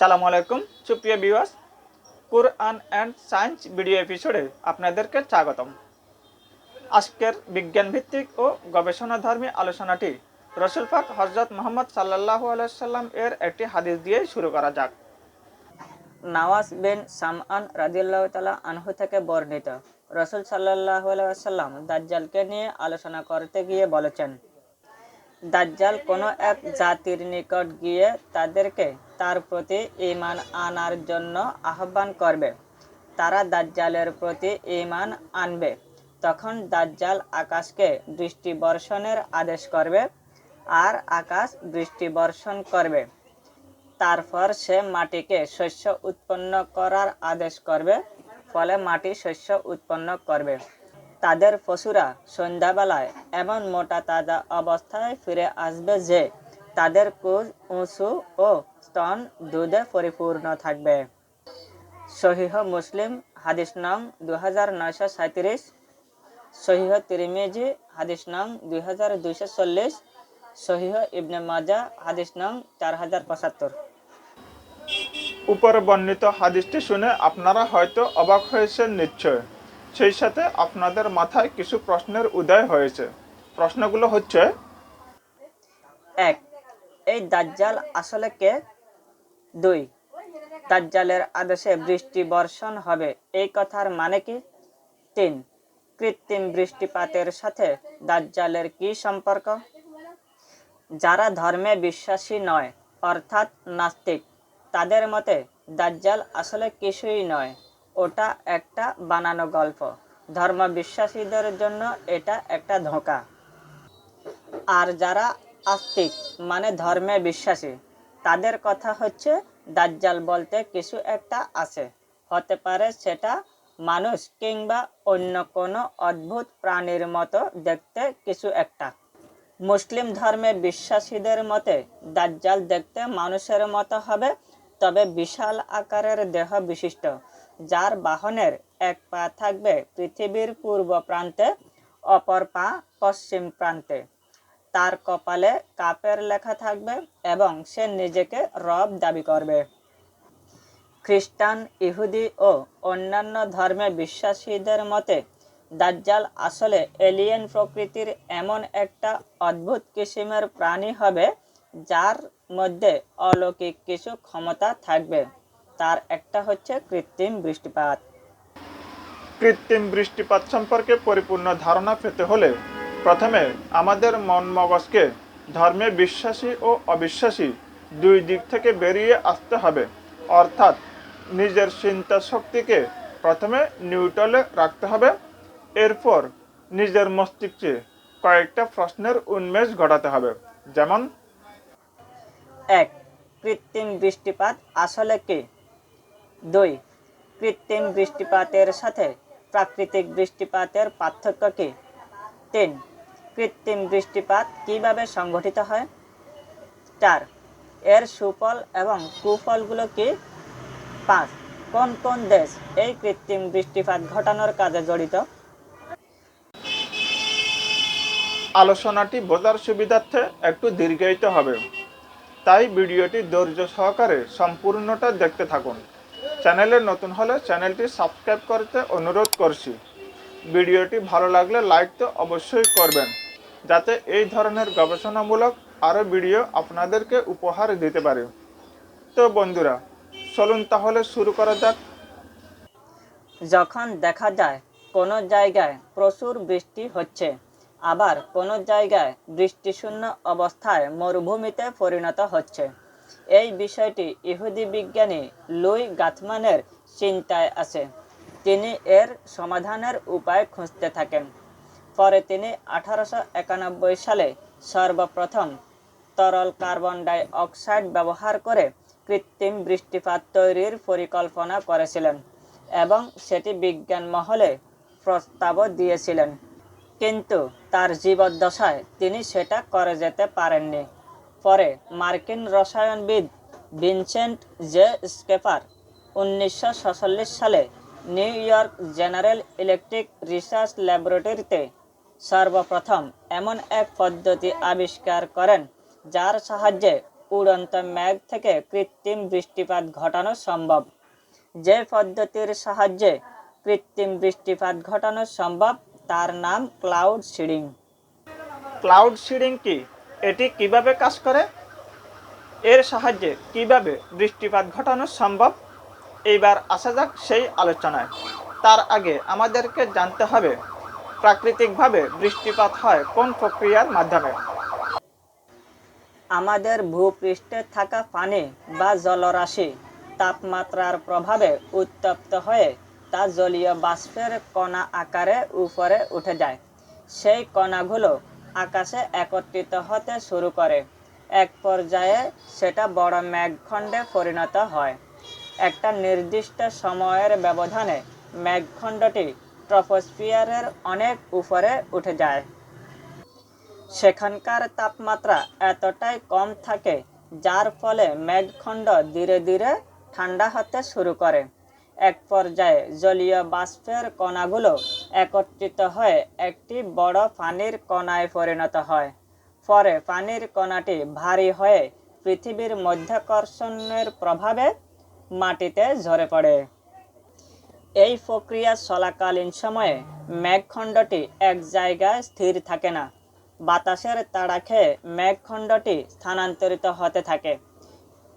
সালামু আলাইকুম, Supriyo Biswas Quran and science video এপিসোডে আপনাদেরকে স্বাগতম। আজকের বিজ্ঞান ভিত্তিক ও গবেষণাধর্মী আলোচনাটি রসুল পাক হজরত মোহাম্মদ সাল্লাহ আলাইসাল্লাম এর একটি হাদিস দিয়েই শুরু করা যাক। নওয়াজ বিন সামআন রাদিয়াল্লাহু তাআলা আনহু থেকে বর্ণিত। রসুল সাল্লাল্লাহু আলাইহি ওয়াসাল্লাম দাজ্জালকে নিয়ে আলোচনা করতে গিয়ে বলেছেন দাজ্জাল কোনো এক জাতির নিকট গিয়ে তাদেরকে তার প্রতি ঈমান আনার জন্য আহ্বান করবে। তারা দাজ্জালের প্রতি ঈমান আনবে। তখন দাজ্জাল আকাশকে বর্ষণের আদেশ করবে আর আকাশ বর্ষণ করবে। তারপর সে মাটিকে শস্য উৎপন্ন করার আদেশ করবে, ফলে মাটি শস্য উৎপন্ন করবে। তাদের পশুরা সন্ধ্যাবেলায় এমন মোটা তাজা অবস্থায় ফিরে আসবে যে তাদের কুজ উঁচু ও স্তন দুধে পরিপূর্ণ থাকবে। সহিহ মুসলিম, হাদিস নং দু হাজার নয়শো সাঁত্রিশ সহিহ তিরিমিজি, হাদিস নং দুই হাজার দুইশো চল্লিশ। সহিহ ইবনে মাজা হাদিস নং চার হাজার পঁচাত্তর। উপর বর্ণিত হাদিসটি শুনে আপনারা হয়তো অবাক হয়েছেন নিশ্চয়। সেই সাথে আপনাদের মাথায় কিছু প্রশ্নের উদয় হয়েছে। প্রশ্নগুলো হচ্ছে, এক, এই দাজ্জাল আসলে কে? দুই, দাজ্জালের আদেশে বৃষ্টি বর্ষণ হবে, এই কথার মানে কি? তিন, কৃত্রিম বৃষ্টিপাতের সাথে দাজ্জালের কি সম্পর্ক? যারা ধর্মে বিশ্বাসী নয়, অর্থাৎ নাস্তিক, তাদের মতে দাজ্জাল আসলে কিছুই নয়। ওটা একটা বানানো গল্প। ধর্ম বিশ্বাসীদের জন্য এটা একটা ধোঁকা। আর যারা আস্তিক মানে ধর্মে বিশ্বাসী, তাদের কথা হচ্ছে, দাজ্জাল বলতে কিছু একটা আছে। হতে পারে সেটা মানুষ কিংবা অন্য কোনো অদ্ভুত প্রাণীর মতো দেখতে কিছু একটা। মুসলিম ধর্মে বিশ্বাসীদের মতে, দাজ্জাল দেখতে মানুষের মতো হবে, তবে বিশাল আকারের দেহ বিশিষ্ট। যার বাহনের এক পা থাকবে পৃথিবীর পূর্ব প্রান্তে, অপর পা পশ্চিম প্রান্তে। তার কপালে কাপের লেখা থাকবে এবং সে নিজেকে রব দাবি করবে। খ্রিস্টান, ইহুদি ও অন্যান্য ধর্মে বিশ্বাসীদের মতে, দাজ্জাল আসলে এলিয়েন প্রকৃতির এমন একটা অদ্ভুত কিসিমের প্রাণী হবে, যার মধ্যে অলৌকিক কিছু ক্ষমতা থাকবে। তার একটা হচ্ছে কৃত্রিম বৃষ্টিপাত। কৃত্রিম বৃষ্টিপাত সম্পর্কে পরিপূর্ণ ধারণা পেতে হলে প্রথমে আমাদের মন মগজকে ধর্মে বিশ্বাসী ও অবিশ্বাসী দুই দিক থেকে বেরিয়ে আসতে হবে। অর্থাৎ নিজের চিন্তা শক্তিকে প্রথমে নিউট্রালে রাখতে হবে। এরপর নিজের মস্তিষ্কে কয়েকটা প্রশ্নের উন্মেষ ঘটাতে হবে। যেমন এক কৃত্রিম বৃষ্টিপাত আসলে কি? দুই, কৃত্রিম বৃষ্টিপাতের সাথে প্রাকৃতিক বৃষ্টিপাতের পার্থক্য কি? তিন, কৃত্রিম বৃষ্টিপাত কীভাবে সংঘটিত হয়? চার, এর সুফল এবং কুফলগুলো কি? পাঁচ, কোন কোন দেশ এই কৃত্রিম বৃষ্টিপাত ঘটানোর কাজে জড়িত? আলোচনাটি বোঝার সুবিধার্থে একটু দীর্ঘায়িত হবে। তাই ভিডিওটি ধৈর্য সহকারে সম্পূর্ণটা দেখতে থাকুন। চ্যানেলে নতুন হলে চ্যানেলটি সাবস্ক্রাইব করতে অনুরোধ করছি। ভিডিওটি ভালো লাগলে লাইক তো অবশ্যই করবেন, যাতে এই ধরনের গবেষণামূলক আরও ভিডিও আপনাদেরকে উপহার দিতে পারে। তো বন্ধুরা, চলুন তাহলে শুরু করা যাক। যখন দেখা যায় কোনো জায়গায় প্রচুর বৃষ্টি হচ্ছে, আবার কোনো জায়গায় বৃষ্টিশূন্য অবস্থায় মরুভূমিতে পরিণত হচ্ছে এই বিষয়টি ইহুদি বিজ্ঞানী লুই গাথমানের চিন্তায় আছে। তিনি এর সমাধানের উপায় খুঁজতে থাকেন। পরে তিনি আঠারোশো একানব্বই সালে সর্বপ্রথম তরল কার্বন ডাই অক্সাইড ব্যবহার করে কৃত্রিম বৃষ্টিপাত তৈরির পরিকল্পনা করেছিলেন এবং সেটি বিজ্ঞান মহলে প্রস্তাবও দিয়েছিলেন। কিন্তু তার জীবদ্দশায় তিনি সেটা করে যেতে পারেননি। পরে মার্কিন রসায়নবিদ ভিনসেন্ট জে স্কেপার উনিশশো সালে New York General Electric research ল্যাবরেটরিতে সর্বপ্রথম এমন এক পদ্ধতি আবিষ্কার করেন, যার সাহায্যে উড়ন্ত মেঘ থেকে কৃত্রিম বৃষ্টিপাত ঘটানো সম্ভব। যে পদ্ধতির সাহায্যে কৃত্রিম বৃষ্টিপাত ঘটানো সম্ভব, তার নাম ক্লাউড সিডিং। ক্লাউড সিডিং কি? এটি কীভাবে কাজ করে? এর সাহায্যে কীভাবে বৃষ্টিপাত ঘটানো সম্ভব? এইবার আসা যাক সেই আলোচনায়। তার আগে আমাদেরকে জানতে হবে, প্রাকৃতিকভাবে বৃষ্টিপাত হয় কোন প্রক্রিয়ার মাধ্যমে? আমাদের ভূপৃষ্ঠে থাকা পানি বা জলরাশি তাপমাত্রার প্রভাবে উত্তপ্ত হয়ে তা জলীয় বাষ্পের কণা আকারে উপরে উঠে যায়। সেই কণাগুলো আকাশে একত্রিত হতে শুরু করে। এক পর্যায়ে সেটা বড় মেঘখণ্ডে পরিণত হয়। একটা নির্দিষ্ট সময়ের ব্যবধানে মেঘখণ্ডটি ট্রপোস্ফিয়ারের অনেক উপরে উঠে যায়। সেখানকার তাপমাত্রা এতটাই কম থাকে, যার ফলে মেঘখণ্ড ধীরে ধীরে ঠান্ডা হতে শুরু করে। এক পর্যায়ে জলীয় বাষ্পের কণাগুলো একত্রিত হয়ে, একটি বড় পানির কণায় পরিণত হয়। পরে পানির কণাটি ভারী হয়ে পৃথিবীর মধ্যাকর্ষণের প্রভাবে মাটিতে ঝরে পড়ে। এই প্রক্রিয়া চলাকালীন সময়ে মেঘখণ্ডটি এক জায়গায় স্থির থাকে না। বাতাসের তাড়া খেয়ে মেঘখণ্ডটি স্থানান্তরিত হতে থাকে।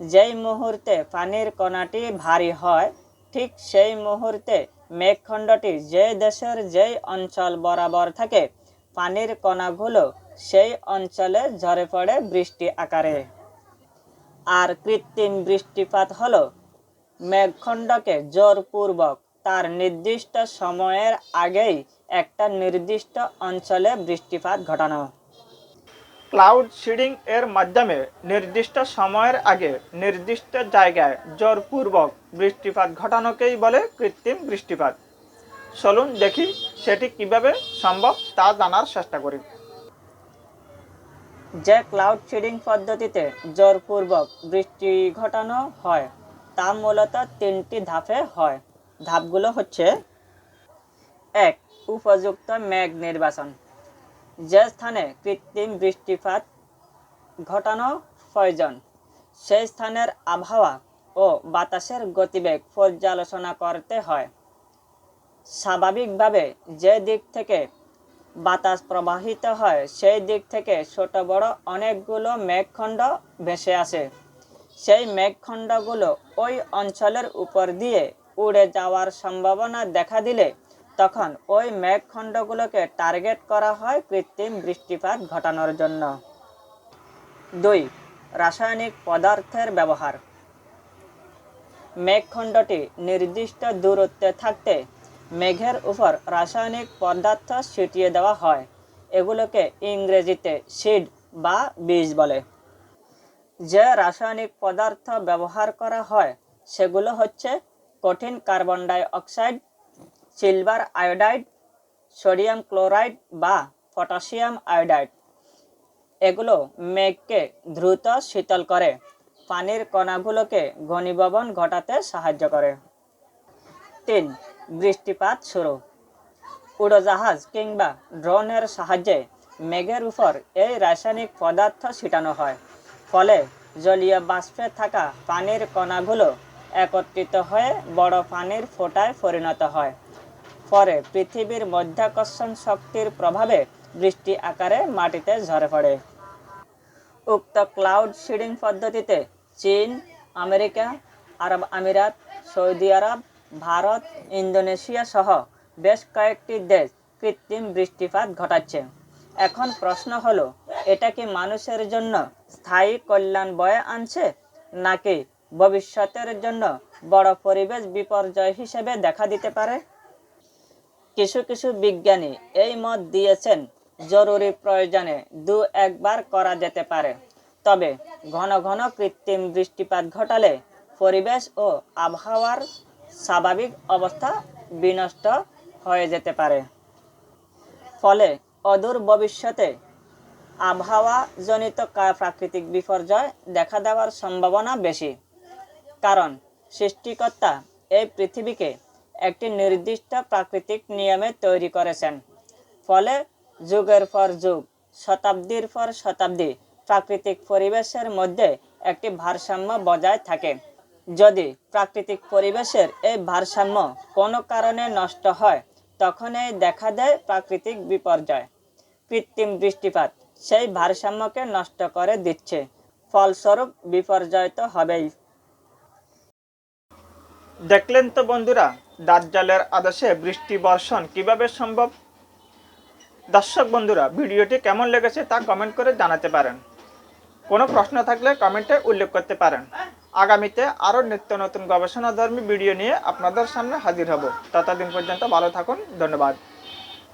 যেই মুহূর্তে পানির কণাটি ভারী হয়, ঠিক সেই মুহূর্তে মেঘখণ্ডটি যে দেশের যেই অঞ্চল বরাবর থাকে, পানির কণাগুলো সেই অঞ্চলে ঝরে পড়ে বৃষ্টি আকারে। আর কৃত্রিম বৃষ্টিপাত হল মেঘখণ্ডকে জোরপূর্বক তার নির্দিষ্ট সময়ের আগেই একটা নির্দিষ্ট অঞ্চলে বৃষ্টিপাত ঘটানো। ক্লাউড সিডিং এর মাধ্যমে নির্দিষ্ট সময়ের আগে নির্দিষ্ট জায়গায় জোরপূর্বক বৃষ্টিপাত ঘটানোকেই বলে কৃত্রিম বৃষ্টিপাত। চলুন দেখি সেটি কীভাবে সম্ভব তা জানার চেষ্টা করি। যে ক্লাউড সিডিং পদ্ধতিতে জোরপূর্বক বৃষ্টি ঘটানো হয়, তা মূলত তিনটি ধাপে হয়। ধাপগুলো হচ্ছে, এক, উপযুক্ত মেঘ নির্বাচন। যে স্থানে কৃত্রিম বৃষ্টিপাত ঘটানো প্রয়োজন, সেই স্থানের আবহাওয়া ও বাতাসের গতিবেগ পর্যালোচনা করতে হয়। স্বাভাবিকভাবে যে দিক থেকে বাতাস প্রবাহিত হয়, সেই দিক থেকে ছোট বড় অনেকগুলো মেঘখণ্ড ভেসে আসে। সেই মেঘখণ্ডগুলো ওই অঞ্চলের উপর দিয়ে উড়ে যাওয়ার সম্ভাবনা দেখা দিলে তখন ওই মেঘখণ্ডগুলোকে টার্গেট করা হয় কৃত্রিম বৃষ্টিপাত ঘটানোর জন্য। দুই, রাসায়নিক পদার্থের ব্যবহার। মেঘখণ্ডটি নির্দিষ্ট দূরত্বে থাকতে মেঘের উপর রাসায়নিক পদার্থ ছিটিয়ে দেওয়া হয়। এগুলোকে ইংরেজিতে সিড বা বীজ বলে। যে রাসায়নিক পদার্থ ব্যবহার করা হয়, সেগুলো হচ্ছে কঠিন carbon dioxide silver iodide sodium chloride বা পটাশিয়াম আয়োডাইড এগুলো মেঘকে দ্রুত শীতল করে। পানির কণাগুলোকে ঘনীভবন ঘটাতে সাহায্য করে। তিন, বৃষ্টিপাত শুরু। উড়োজাহাজ কিংবা ড্রোনের সাহায্যে মেঘের উপর এই রাসায়নিক পদার্থ ছিটানো হয়। ফলে জলীয় বাষ্পে থাকা পানির কণাগুলো একত্রিত হয়ে বড় পানির ফোঁটায় পরিণত হয়। পরে পৃথিবীর মধ্যাকর্ষণ শক্তির প্রভাবে বৃষ্টি আকারে মাটিতে ঝরে পড়ে। উক্ত ক্লাউড সিডিং পদ্ধতিতে চীন, আমেরিকা, আরব আমিরাত, সৌদি আরব, ভারত, ইন্দোনেশিয়া সহ বেশ কয়েকটি দেশ কৃত্রিম বৃষ্টিপাত ঘটাচ্ছে। এখন প্রশ্ন হলো, এটা কি মানুষের জন্য স্থায়ী কল্যাণ বয়ে আনছে, নাকি ভবিষ্যতের জন্য বড় পরিবেশ বিপর্যয় হিসেবে দেখা দিতে পারে? কিছু কিছু বিজ্ঞানী এই মত দিয়েছেন, জরুরি প্রয়োজনে দু একবার করা যেতে পারে। তবে ঘন ঘন কৃত্রিম বৃষ্টিপাত ঘটালে পরিবেশ ও আবহাওয়ার স্বাভাবিক অবস্থা বিনষ্ট হয়ে যেতে পারে। ফলে অদূর ভবিষ্যতে আবহাওয়াজনিত প্রাকৃতিক বিপর্যয় দেখা দেওয়ার সম্ভাবনা বেশি। কারণ সৃষ্টিকর্তা এই পৃথিবীকে একটি নির্দিষ্ট প্রাকৃতিক নিয়মে তৈরি করেছেন। ফলে যুগের পর যুগ, শতাব্দীর পর শতাব্দী প্রাকৃতিক পরিবেশের মধ্যে একটি ভারসাম্য বজায় থাকে। যদি প্রাকৃতিক পরিবেশের এই ভারসাম্য কোনো কারণে নষ্ট হয়, তখনই দেখা দেয় প্রাকৃতিক বিপর্যয়। কৃত্রিম বৃষ্টিপাত সেই ভারসাম্যকে নষ্ট করে দিচ্ছে। ফলস্বরূপ বিপর্যয় তো হবেই। দেখলেন তো বন্ধুরা, দাজ্জালের আদেশে বৃষ্টি বর্ষণ কীভাবে সম্ভব? দর্শক বন্ধুরা, ভিডিওটি কেমন লেগেছে তা কমেন্ট করে জানাতে পারেন। কোনো প্রশ্ন থাকলে কমেন্টে উল্লেখ করতে পারেন। আগামীতে আরও নিত্য নতুন গবেষণাধর্মী ভিডিও নিয়ে আপনাদের সামনে হাজির হব। ততদিন পর্যন্ত ভালো থাকুন, ধন্যবাদ।